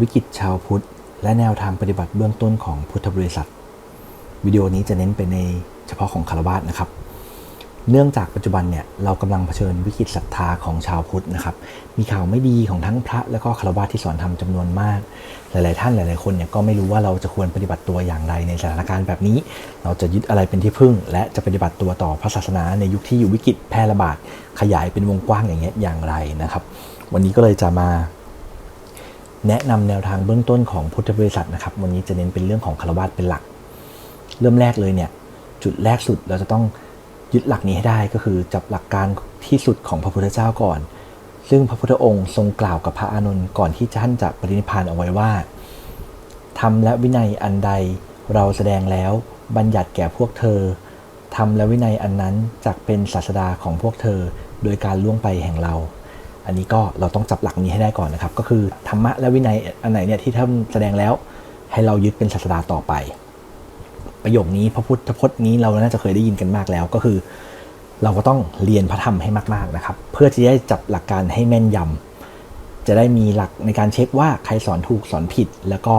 วิกฤตชาวพุทธ และแนวทางปฏิบัติเบื้องต้นของพุทธบริษัท วิดีโอนี้จะเน้นไปในเฉพาะของคารวะนะครับ เนื่องจากปัจจุบันเนี่ยเรากำลังเผชิญวิกฤตศรัทธาของชาวพุทธนะครับ มีข่าวไม่ดีของทั้งพระและก็คารวะที่สอนทำจำนวนมาก หลาย ๆ ท่านหลาย ๆ คนเนี่ยก็ไม่รู้ว่าเราจะควรปฏิบัติตัวอย่างไรในสถานการณ์แบบนี้ เราจะยึดอะไรเป็นที่พึ่ง และจะปฏิบัติตัวต่อพระศาสนาในยุคที่อยู่วิกฤตแพร่ระบาดขยายเป็นวงกว้างอย่างเงี้ยอย่างไรนะครับ วันนี้ก็เลยจะมา แนะนำแนวทางเบื้องต้นของพุทธบริษัทนะครับ วันนี้จะเน้นเป็นเรื่องของคารวะเป็นหลัก เริ่มแรกเลยเนี่ยจุดแรกสุดเราจะต้องยึดหลักนี้ให้ได้ก็คือจับหลักการที่สุดของพระพุทธเจ้าก่อน ซึ่งพระพุทธองค์ทรงกล่าวกับพระอานนท์ก่อนที่ท่านจะปรินิพานเอาไว้ว่าธรรมและวินัยอันใดเราแสดงแล้วบัญญัติแก่พวกเธอธรรมและวินัยอันนั้นจักเป็นศาสดาของพวกเธอ โดยการล่วงไปแห่งเรา อันนี้ก็เราต้องจับหลักนี้ให้ได้ก่อนนะครับ ก็คือธรรมะและวินัยอันไหนเนี่ยที่ท่านแสดงแล้ว ให้เรายึดเป็นศาสดาต่อไป ประโยคนี้พระพุทธพจน์นี้เราน่าจะเคยได้ยินกันมากแล้วก็คือ เราก็ต้องเรียนพระธรรมให้มากๆนะครับ เพื่อที่จะได้จับหลักการให้แม่นยำจะได้มีหลักในการเช็คว่าใครสอนถูกสอนผิด แล้วก็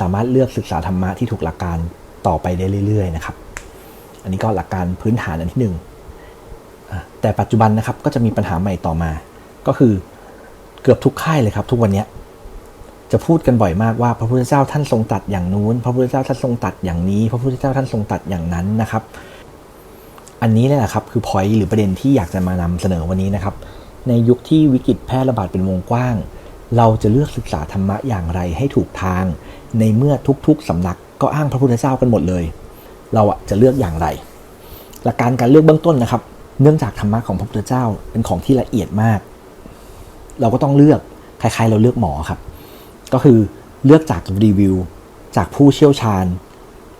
สามารถเลือกศึกษาธรรมะที่ถูกหลักการต่อไปได้เรื่อย ๆ นะครับ อันนี้ก็หลักการพื้นฐานอันที่หนึ่งแต่ปัจจุบันนะครับก็จะมีปัญหาใหม่ต่อมา ก็คือเกือบทุกค่ายเลยครับ ทุกวันนี้จะพูดกันบ่อยมากว่าพระพุทธเจ้าท่านทรงตัดอย่างนู้น พระพุทธเจ้าท่านทรงตัดอย่างนี้ พระพุทธเจ้าท่านทรงตัดอย่างนั้นนะครับ อันนี้แหละครับคือพอยหรือประเด็นที่อยากจะมานำเสนอวันนี้นะครับ ในยุคที่วิกฤตแพร่ระบาดเป็นวงกว้าง เราจะเลือกศึกษาธรรมะอย่างไรให้ถูกทาง ในเมื่อทุกๆสำนักก็อ้างพระพุทธเจ้ากันหมดเลย เราอะจะเลือกอย่างไร หลักการการเลือกเบื้องต้นนะครับ เนื่องจากธรรมะของพระพุทธเจ้าเป็นของที่ละเอียดมาก เราก็ต้องเลือกคล้ายๆ เราเลือกหมอครับ ก็คือเลือกจากรีวิว จากผู้เชี่ยวชาญ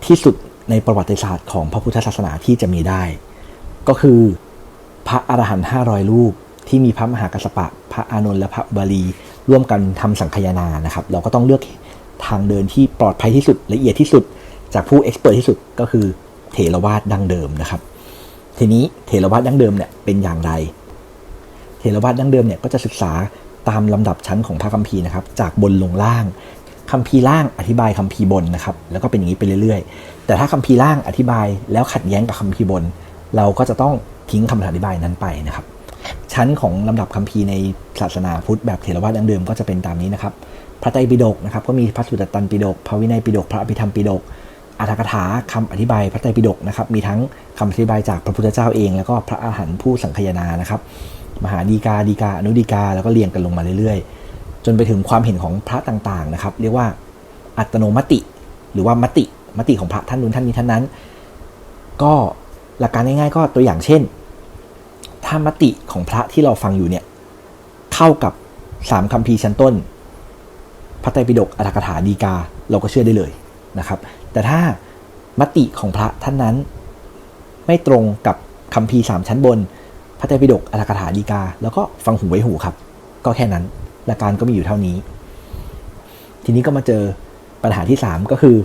ที่สุดในประวัติศาสตร์ของพระพุทธศาสนาที่จะมีได้ ก็คือพระอรหันต์ห้าร้อยรูป ที่มีพระมหากัสสปะ พระอานนท์และพระบาลี ร่วมกันทำสังคยนานะครับ เราก็ต้องเลือกทางเดินที่ปลอดภัยที่สุดละเอียดที่สุด จากผู้เอ็กซ์เพรสที่สุดก็คือเถรวาทดั้งเดิมนะครับ ทีนี้เถรวาทดั้งเดิมเนี่ยเป็นอย่างไร เถรวาทดั้งเดิมเนี่ยก็จะศึกษาตามลำดับชั้นของพระคัมภีร์นะครับจากบนลงล่างคัมภีร์ล่างอธิบายคัมภีร์บนนะครับแล้วก็เป็นอย่างนี้ไปเรื่อยๆ แต่ถ้าคัมภีร์ล่างอธิบายแล้วขัดแย้งกับคัมภีร์บน เราก็จะต้องทิ้งคำอธิบายนั้นไปนะครับ ชั้นของลำดับคัมภีร์ในศาสนาพุทธแบบเถรวาทดั้งเดิมก็จะเป็นตามนี้นะครับ พระไตรปิฎกนะครับก็มีพระสุตตันปิฎกพระวินัยปิฎกพระอภิธรรมปิฎกอัตถกถาคำอธิบายพระไตรปิฎกนะครับมีทั้งคำอธิบายจากพระพุทธเจ้าเอง แล้วก็พระอาหารหันต์ผู้สังคยนานะครับ มหาดีกาดีกาอนุดีกาแล้วก็เรียงกันลงมาเรื่อยๆ จนไปถึงความเห็นของพระต่างๆนะครับ เรียกว่าอัตโนมติ หรือว่ามติมติของพระท่านนู้นท่านนี้ท่านนั้น ก็หลักการง่ายๆ ก็ตัวอย่างเช่น ถ้ามติของพระที่เราฟังอยู่เนี่ยเข้ากับสามคัมภีร์ชั้นต้น พระไตรปิฎกอัตถกถาดีกาเราก็เชื่อได้เลยนะครับ แต่ถ้ามติของพระท่านนั้น ไม่ตรงกับคัมภีร์สามชั้นบน พระไตรปิฎกอัตถกถาดีกา แล้วก็ฟังหูไว้หูครับ ก็แค่นั้นหลักการก็มีอยู่เท่านี้ ทีนี้ก็มาเจอปัญหาที่สามก็คือ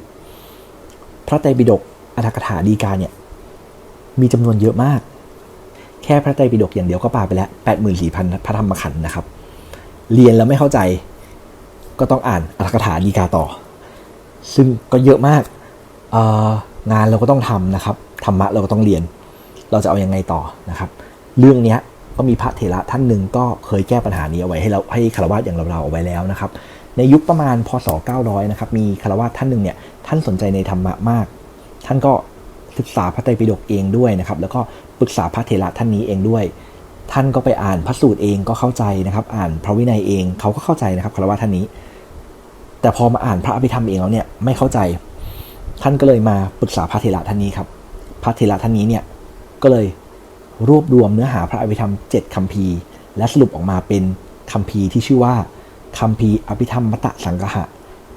พระไตรปิฎกอัตถกถาดีกาเนี่ยมีจำนวนเยอะมาก แค่พระไตรปิฎกอย่างเดียวก็ปาไปแล้วแปดหมื่นสี่พันพระธรรมขันธ์นะครับ เรียนแล้วไม่เข้าใจ ก็ต้องอ่านอัตถกถาดีกาต่อ ซึ่งก็เยอะมากงานเราก็ต้องทำนะครับธรรมะเราก็ต้องเรียน เราจะเอายังไงต่อนะครับ เรื่องนี้ก็มีพระเถระท่านหนึ่งก็เคยแก้ปัญหานี้เอาไว้ให้เราให้คารวะอย่างเราๆเอาไว้แล้วนะครับ ในยุคประมาณพศ 900 นะครับมีคารวะท่านหนึ่งเนี่ยท่านสนใจในธรรมะมาก ท่านก็ศึกษาพระไตรปิฎกเองด้วยนะครับ แล้วก็ปรึกษาพระเถระท่านนี้เองด้วย ท่านก็ไปอ่านพระสูตรเองก็เข้าใจนะครับ อ่านพระวินัยเองเขาก็เข้าใจนะครับคารวะท่านนี้ แต่พอมาอ่านพระอภิธรรมเองแล้วเนี่ยไม่เข้าใจ ท่านก็เลยมาปรึกษาพระเถระท่านนี้ครับ พระเถระท่านนี้เนี่ยก็เลย รวบรวมเนื้อหาพระอภิธรรมเจ็ดคัมภีร์ และสรุปออกมาเป็นคัมภีร์ที่ชื่อว่าคัมภีร์อภิธรรมมตะสังหะ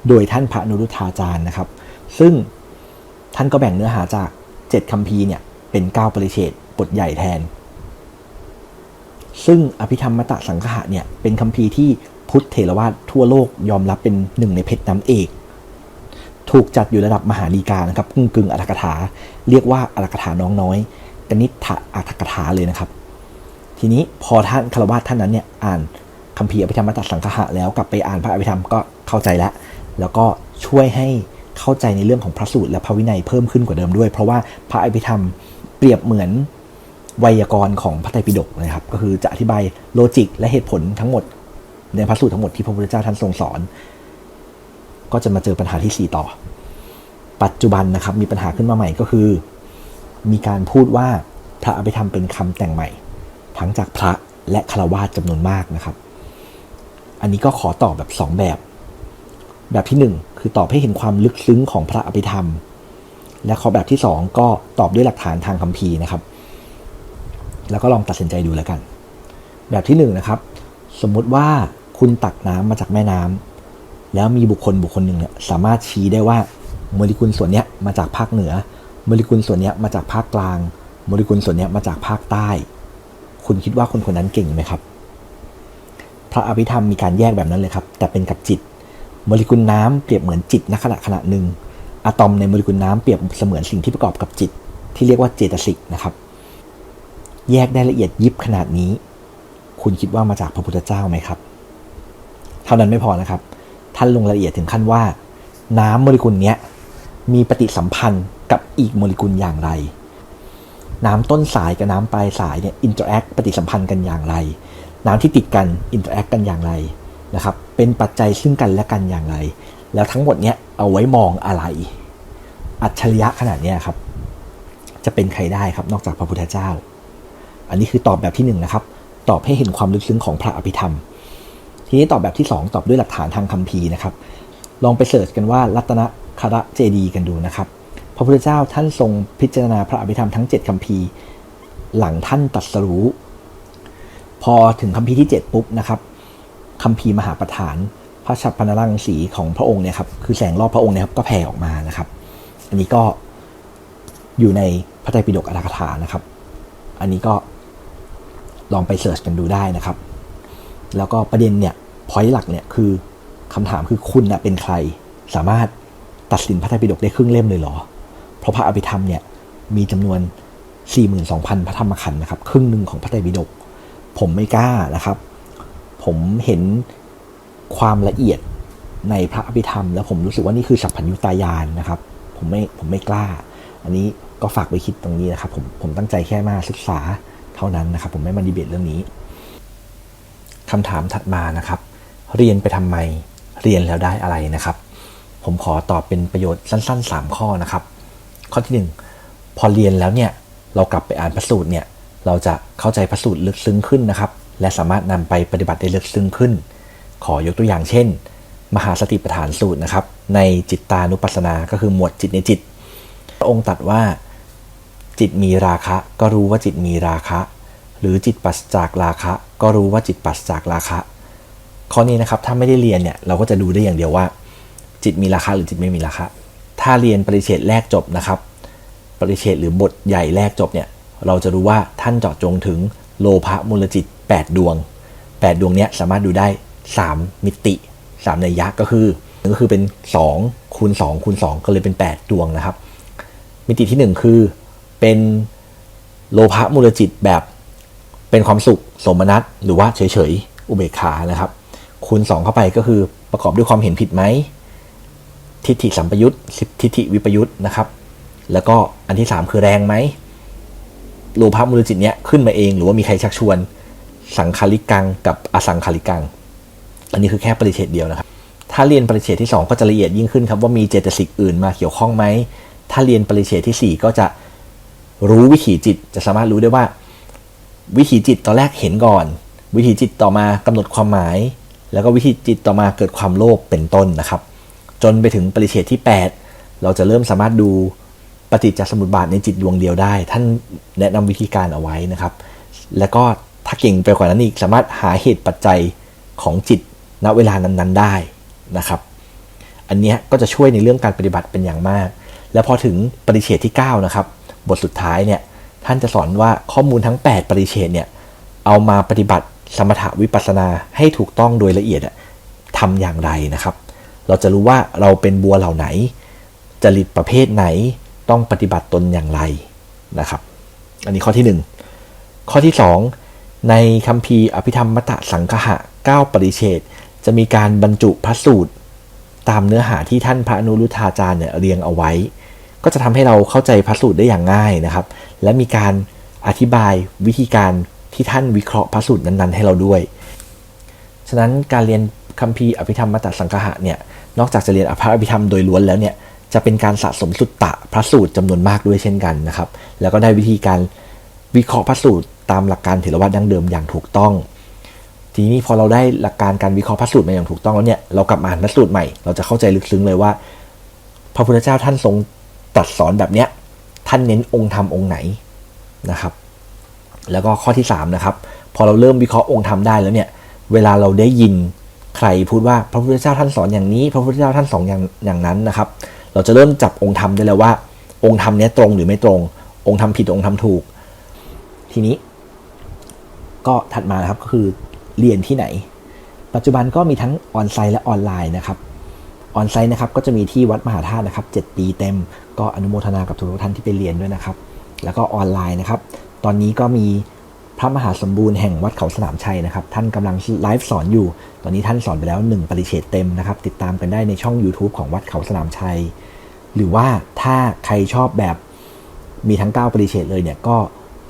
โดยท่านพระนุรุทธาจารย์นะครับ ซึ่งท่านก็แบ่งเนื้อหาจากเจ็ดคัมภีร์เนี่ยเป็นเก้าปริเชตบทใหญ่แทน ซึ่งอภิธรรมมตะสังหะเนี่ยเป็นคัมภีร์ที่พุทธเถรวาททั่วโลกยอมรับเป็นหนึ่งในเพชรน้ำเอกถูกจัดอยู่ระดับมหาดีกานะครับกึ่งกึ่งอัตถกถา เรียกว่าอัตถกถาน้องน้อย กนิษฐอัถกถาเลยนะครับ ทีนี้พอท่านคารวะท่านนั้นเนี่ยอ่านคัมภีร์อภิธรรมมตะสังคหะแล้วกลับไปอ่านพระอภิธรรมก็เข้าใจแล้วแล้วก็ช่วยให้เข้าใจในเรื่องของพระสูตรและพระวินัยเพิ่มขึ้นกว่าเดิมด้วย เพราะว่าพระอภิธรรมเปรียบเหมือนไวยากรณ์ของพระไตรปิฎกนะครับ ก็คือจะอธิบายโลจิกและเหตุผลทั้งหมด ในพระสูตรทั้งหมดที่พระพุทธเจ้าท่านทรงสอน ก็จะมาเจอปัญหาที่ 4 ต่อ ปัจจุบันนะครับมีปัญหาขึ้นมาใหม่ก็คือ มีการพูดว่าพระอภิธรรมเป็นคำแต่งใหม่ ทั้งจากพระและคาวาสจำนวนมากนะครับ อันนี้ก็ขอตอบแบบ 2 แบบ แบบที่ 1 คือตอบให้เห็นความลึกซึ้งของพระอภิธรรม และขอแบบที่ 2 ก็ตอบด้วยหลักฐานทางคัมภีร์นะครับ แล้วก็ลองตัดสินใจดูแล้วกัน แบบที่1นนะครับสมมุติว่าคุณตักน้ำมาจากแม่น้ำแล้วมีบุคคลบุคคลหนึ่งเนี่ยสามารถชี้ได้ว่าโมเลกุลส่วนนี้มาจากภาคเหนือ โมเลกุลส่วนนี้มาจากภาคกลาง โมเลกุลส่วนนี้มาจากภาคใต้ คุณคิดว่าคนคนนั้นเก่งไหมครับ พระอภิธรรมมีการแยกแบบนั้นเลยครับ แต่เป็นกับจิต โมเลกุลน้ำเปรียบเหมือนจิตณขณะขณะหนึ่งอะตอมในโมเลกุลน้ำเปรียบเสมือนสิ่งที่ประกอบกับจิต ที่เรียกว่าเจตสิกนะครับ แยกได้ละเอียดยิบขนาดนี้ คุณคิดว่ามาจากพระพุทธเจ้าไหมครับ เท่านั้นไม่พอนะครับ ท่านลงรายละเอียดถึงขั้นว่า น้ำโมเลกุลเนี้ยมีปฏิสัมพันธ์ กับอีกโมเลกุลอย่างไร น้ำต้นสายกับน้ำปลายสายเนี่ยอินเตอร์แอคปฏิสัมพันธ์กันอย่างไร น้ำที่ติดกันอินเตอร์แอคกันอย่างไรนะครับเป็นปัจจัยซึ่งกันและกันอย่างไร แล้วทั้งหมดเนี้ยเอาไว้มองอะไร อัจฉริยะขนาดเนี้ยครับ จะเป็นใครได้ครับนอกจากพระพุทธเจ้า อันนี้คือตอบแบบที่หนึ่งนะครับตอบให้เห็นความลึกซึ้งของพระอภิธรรม ทีนี้ตอบแบบที่ 2 ตอบด้วยหลักฐานทางคัมภีร์นะครับ ลองไปเสิร์ชกันว่ารัตนคาระเจดีกันดูนะครับ พระพุทธเจ้าท่านทรงพิจารณาพระอภิธรรมทั้ง 7คัมภีร์ หลังท่านตรัสรู้ พอถึงคัมภีร์ที่ 7 ปุ๊บนะครับคัมภีร์มหาประธาน พระฉัพพนรังสีของพระองค์เนี่ยครับคือแสงรอบพระองค์เนี่ยครับก็แผ่ออกมานะครับ อันนี้ก็อยู่ในพระไตรปิฎกอัตถกถานะครับ อันนี้ก็ลองไปเสิร์ชกันดูได้นะครับ แล้วก็ประเด็นเนี่ยพอยต์หลักเนี่ยคือคำถามคือคุณนะเป็นใคร สามารถตัดสินพระไตรปิฎกได้ครึ่งเล่มเลยเหรอ ราะพระอภิธรรมเนี่ยมีจำนวน 42,000 พระธรรมขันธ์นะครับ ครึ่งหนึ่งของพระไตรปิฎกผมไม่กล้านะครับ ผมเห็นความละเอียดในพระอภิธรรม แล้วผมรู้สึกว่านี่คือสัพพัญญุตายานนะครับ ผมไม่ผมไม่กล้า อันนี้ก็ฝากไปคิดตรงนี้นะครับ ผมผมตั้งใจแค่มาศึกษาเท่านั้นนะครับ ผมไม่มาดีเบตเรื่องนี้คำถามถัดมานะครับ เรียนไปทำไมเรียนแล้วได้อะไรนะครับ ผมขอตอบเป็นประโยชน์สั้นๆ 3 ข้อนะครับ ข้อที่ 1 พอเรียนแล้วเนี่ยเรากลับไปอ่านพระสูตรเนี่ยเราจะเข้าใจพระสูตรลึกซึ้งขึ้นนะครับ และสามารถนำไปปฏิบัติได้ลึกซึ้งขึ้น ขอยกตัวอย่างเช่น มหาสติปัฏฐานสูตรนะครับ ในจิตตานุปัสสนา ก็คือหมวดจิตในจิต พระองค์ตรัสว่าจิตมีราคะ ก็รู้ว่าจิตมีราคะ หรือจิตปัสจากราคะ ก็รู้ว่าจิตปัสจากราคะ ข้อนี้นะครับถ้าไม่ได้เรียนเนี่ยเราก็จะดูได้อย่างเดียวว่า จิตมีราคะหรือจิตไม่มีราคะ ถ้าเรียนปริเฉดแรกจบนะครับ ปริเฉดหรือบทใหญ่แรกจบเนี่ยเราจะรู้ว่าท่านเจาะจงถึงโลภะมูลจิต 8 ดวง 8 ดวงเนี้ยสามารถดูได้ 3 มิติ 3 ในยะก็คือก็คือเป็น 2 คูณ 2 คูณ 2 ก็เลยเป็น 8 ดวงนะครับ มิติที่ 1 คือเป็นโลภะมูลจิตแบบเป็นความสุขสมนัตหรือว่าเฉยๆ อุเบกขานะครับ คูณ 2 เข้าไปก็คือประกอบด้วยความเห็นผิดไหม ทิฏฐิสัมปยุตทิฏฐิวิปยุตนะครับ แล้วก็อันที่ 3 คือแรงไหมโลภะมูลจิตเนี้ยขึ้นมาเองหรือว่ามีใครชักชวน สังคาริกังกับอสังคาริกัง อันนี้คือแค่ปริเฉดเดียวนะครับ ถ้าเรียนปริเฉดที่ 2 ก็จะละเอียดยิ่งขึ้นครับว่ามีเจตสิกอื่นมาเกี่ยวข้องไหม ถ้าเรียนปริเฉดที่ 4 ก็จะรู้วิถีจิตจะสามารถรู้ได้ว่า วิถีจิตตอนแรกเห็นก่อน วิถีจิตต่อมากำหนดความหมาย แล้วก็วิถีจิตต่อมาเกิดความโลภเป็นต้นนะครับ จนไปถึงปริเฉดที่ 8 เราจะเริ่มสามารถดูปฏิจจสมุปบาทในจิตดวงเดียวได้ ท่านแนะนำวิธีการเอาไว้นะครับ แล้วก็ถ้าเก่งไปกว่านั้นอีกสามารถหาเหตุปัจจัยของจิตณเวลานั้นๆได้นะครับ อันนี้ก็จะช่วยในเรื่องการปฏิบัติเป็นอย่างมาก แล้วพอถึงปริเฉดที่ 9 นะครับ บทสุดท้ายเนี่ยท่านจะสอนว่าข้อมูลทั้ง 8 ปริเฉดเนี่ยเอามาปฏิบัติสมถวิปัสสนาให้ถูกต้องโดยละเอียดทำอย่างไรนะครับ เราจะรู้ว่าเราเป็นบัวเหล่าไหน จริตประเภทไหนต้องปฏิบัติตนอย่างไรนะครับ อันนี้ข้อที่ 1 ข้อที่ 2 ในคัมภีร์อภิธรรมมตะสังคหะ 9 ปริเฉดจะมีการบรรจุพระสูตร ตามเนื้อหาที่ท่านพระอนุรุทธาจารย์เนี่ยเรียงเอาไว้ ก็จะทำให้เราเข้าใจพระสูตรได้อย่างง่ายนะครับ และมีการอธิบายวิธีการที่ท่านวิเคราะห์พระสูตรนั้นๆ ให้เราด้วย ฉะนั้นการเรียนคัมภีร์อภิธรรมมตตสังคหะเนี่ย นอกจากจะเรียนอภรอภิธรรมโดยล้วนแล้วเนี่ยจะเป็นการสะสมสุตตะพระสูตรจำนวนมากด้วยเช่นกันนะครับ แล้วก็ได้วิธีการวิเคราะห์พระสูตรตามหลักการเถรวาทดั้งเดิมอย่างถูกต้อง ทีนี้พอเราได้หลักการการวิเคราะห์พระสูตรมาอย่างถูกต้องแล้วเนี่ยเรากลับมาอ่านพระสูตรใหม่เราจะเข้าใจลึกซึ้งเลยว่า พระพุทธเจ้าท่านทรงตรัสสอนแบบเนี้ยท่านเน้นองค์ธรรมองค์ไหนนะครับ แล้วก็ข้อที่3นะครับพอเราเริ่มวิเคราะห์องค์ธรรมได้แล้วเนี่ยเวลาเราได้ยิน ใครพูดว่าพระพุทธเจ้าท่านสอนอย่างนี้ พระพุทธเจ้าท่านสอนอย่างอย่างนั้นนะครับ เราจะเริ่มจับองค์ธรรมได้แล้วว่า องค์ธรรมนี้ตรงหรือไม่ตรง องค์ธรรมผิดองค์ธรรมถูก ทีนี้ ก็ถัดมานะครับก็คือเรียนที่ไหน ปัจจุบันก็มีทั้งออนไซต์และออนไลน์นะครับออนไซต์นะครับก็จะมีที่วัดมหาธาตุนะครับ7ปีเต็ม ก็อนุโมทนากับทุกท่านที่ไปเรียนด้วยนะครับ แล้วก็ออนไลน์นะครับ ตอนนี้ก็มี พระมหาสมบูรณ์แห่งวัดเขาสนามชัยนะครับ ท่านกำลังไลฟ์สอนอยู่ ตอนนี้ท่านสอนไปแล้ว 1 ปริเฉดเต็มนะครับ ติดตามกันได้ในช่อง YouTube ของวัดเขาสนามชัย หรือว่าถ้าใครชอบแบบมีทั้ง 9 ปริเฉดเลยเนี่ยก็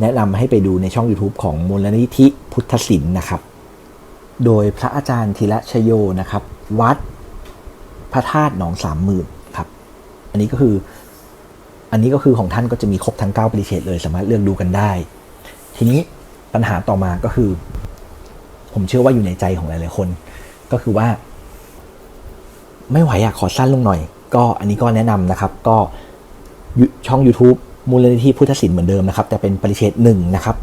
แนะนำให้ไปดูในช่อง YouTube ของมูลนิธิพุทธศิลป์นะครับ โดยพระอาจารย์ธีระชโยนะครับ วัดพระธาตุหนองสามหมื่นครับ อันนี้ก็คืออันนี้ก็คือของท่านก็จะมีครบทั้ง 9 ปริเฉดเลยสามารถเลือกดูกันได้ ทีนี้ ปัญหาต่อมาก็คือ ผมเชื่อว่าอยู่ในใจของหลาย ๆ คน ก็คือว่า ไม่ไหวอยากขอสั้นลงหน่อย ก็อันนี้ก็แนะนำนะครับ ก็ช่อง YouTube มูลนิธิพุทธศิลป์เหมือนเดิมนะครับ แต่เป็นปริเชตหนึ่งนะครับ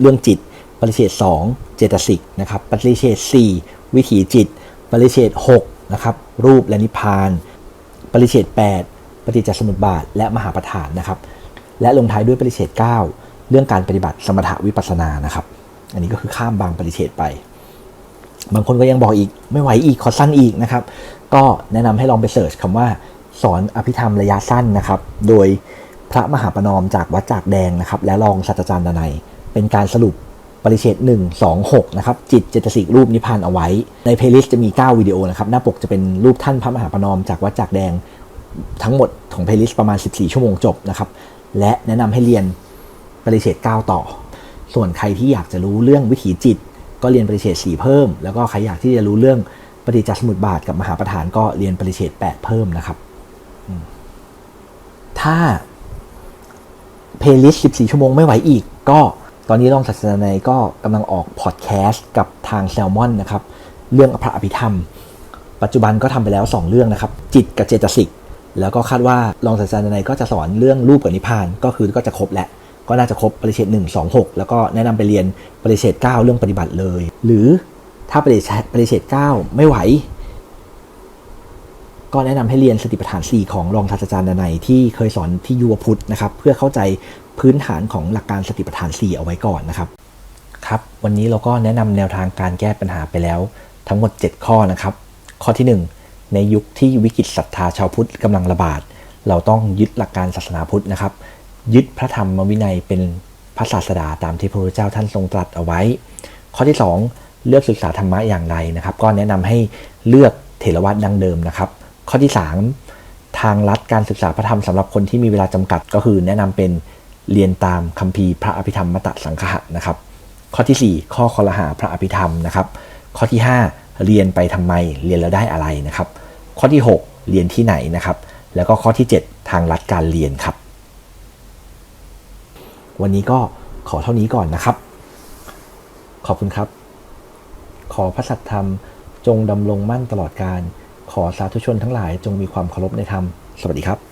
เรื่องจิตปริเชตสองเจตสิกนะครับปริเชตสี่วิถีจิต ปริเชตหกนะครับ รูปและนิพพาน ปริเชตแปดปฏิจจสมุปบาท และมหาประธานนะครับ และลงท้ายด้วยปริเชตเก้า เรื่องการปฏิบัติสมถะวิปัสสนานะครับ อันนี้ก็คือข้ามบางปริเชตไป บางคนก็ยังบอกอีกไม่ไหวอีกขอสั้นอีกนะครับ ก็แนะนำให้ลองไปเสิร์ชคำว่าสอนอภิธรรมระยะสั้นนะครับ โดยพระมหาประนอมจากวัดจากแดงนะครับ และรองศาสตราจารย์ดนัย เป็นการสรุปปริเชต1 2 6 นะครับ จิตเจตสิกรูปนิพพานเอาไว้ ในเพลย์ลิสต์จะมี 9 วิดีโอนะครับ หน้าปกจะเป็นรูปท่านพระมหาประนอมจากวัดจากแดง ทั้งหมดของเพลย์ลิสต์ประมาณ 14 ชั่วโมงจบนะครับ และแนะนำให้เรียน ปริเชต9ต่อ ส่วนใครที่อยากจะรู้เรื่องวิถีจิต ก็เรียนปริเชต4เพิ่ม แล้วก็ใครอยากที่จะรู้เรื่องปฏิจจสมุปบาทกับมหาประธานก็เรียนปริเชต8เพิ่มนะครับ ถ้าเพลย์ลิสต์14 ชั่วโมงไม่ไหวอีก ก็ตอนนี้รองศาสตราจารย์ในก็กำลังออกพอดแคสต์กับทางแซลมอนนะครับ เรื่องพระอภิธรรม ปัจจุบันก็ทำไปแล้ว 2 เรื่องนะครับ จิตกับเจตสิกแล้วก็คาดว่ารองศาสตราจารย์ในก็จะสอนเรื่องรูปกับนิพพานก็คือก็จะครบแหละ ก็น่าจะครบปริเชต1 2 6แล้วก็แนะนำไปเรียนปริเชต9เรื่องปฏิบัติเลย หรือถ้าปริเชตปริเชต9ไม่ไหว ก็แนะนำให้เรียนสติปัฏฐาน 4 ของรองศาสตราจารย์ดนัยที่เคยสอนที่ยูวพุทธนะครับ เพื่อเข้าใจพื้นฐานของหลักการสติปัฏฐาน 4 เอาไว้ก่อนนะครับครับวันนี้เราก็แนะนำแนวทางการแก้ปัญหาไปแล้ว ทั้งหมด 7 ข้อนะครับ ข้อที่ 1 ในยุคที่วิกฤตศรัทธาชาวพุทธกำลังระบาด เราต้องยึดหลักการศาสนาพุทธนะครับ ยึดพระธรรมวินัยเป็นพระศาสดาตามที่พระพุทธเจ้าท่านทรงตรัสเอาไว้ ข้อที่ 2 เลือกศึกษาธรรมะอย่างไรนะครับ ก็แนะนำให้เลือกเถรวาทดังเดิมนะครับ ข้อที่ 3 ทางลัดการศึกษาพระธรรมสำหรับคนที่มีเวลาจำกัดก็คือ แนะนำเป็นเรียนตามคัมภีร์พระอภิธรรมมตสังคหะนะครับ ข้อที่ 4 ข้อคอรหาพระอภิธรรมนะครับ ข้อที่ 5 เรียนไปทำไมเรียนแล้วได้อะไรนะครับ ข้อที่ 6 เรียนที่ไหนนะครับ แล้วก็ข้อที่ 7 ทางลัดการเรียนครับ วันนี้ก็ขอเท่านี้ก่อนนะครับ ขอบคุณครับ ขอพระสัตธรรมจงดำรงมั่นตลอดการ ขอสาธุชนทั้งหลายจงมีความเคารพในธรรม สวัสดีครับ